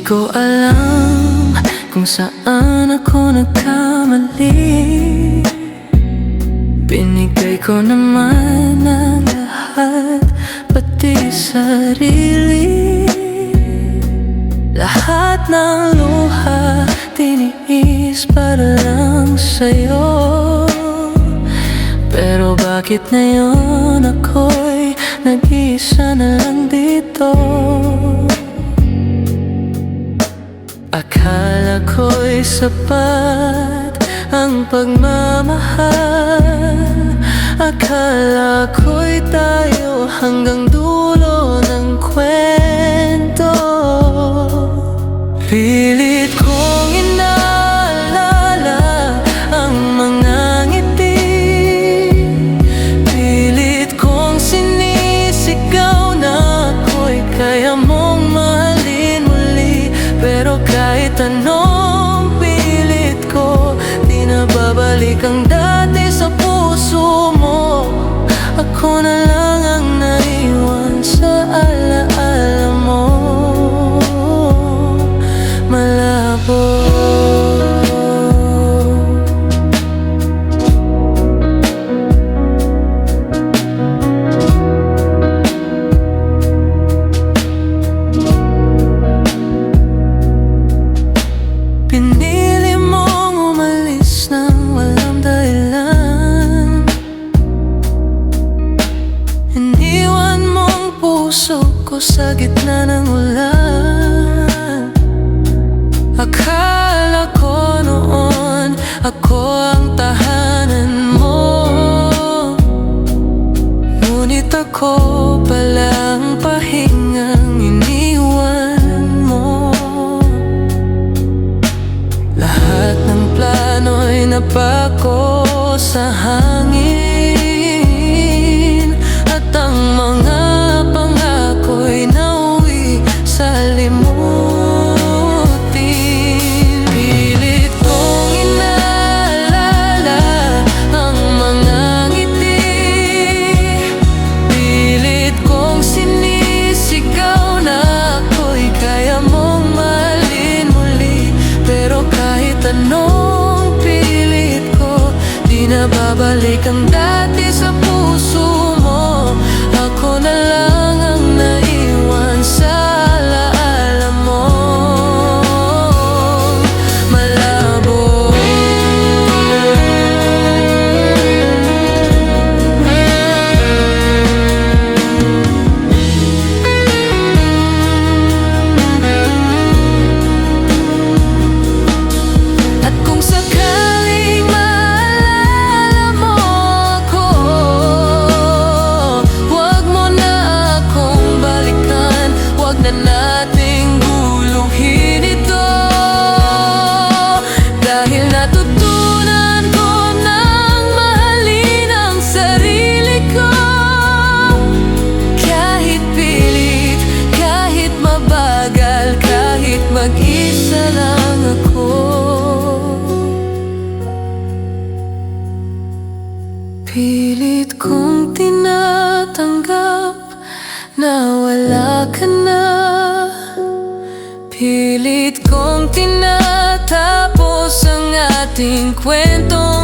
ko alam kung saan ako nagkamali. Binigay ko naman ang lahat, pati sarili. Lahat ng luha, tiniis para lang sa'yo. Pero bakit ngayon ako'y nag-iisa na lang dito? Akala ko'y sapat ang pagmamahal. Akala ko'y tayo hanggang dulo ng kwento. Pilit na babalik ang dati sa puso mo. Ako na lang ang naiwan sa alaala mo. Malabo. Pinili puso ko sa gitna ng ulan. Akala ko noon ako ang tahanan mo. Ngunit ako palang pahingang iniwan mo. Lahat ng plano'y napako sa hangin anong pilit ko Di babalik ang dati sa puso mo? Ako na lang Pilit kong tinatanggap na wala ka na. Pilit kong tinatapos ang ating kwentong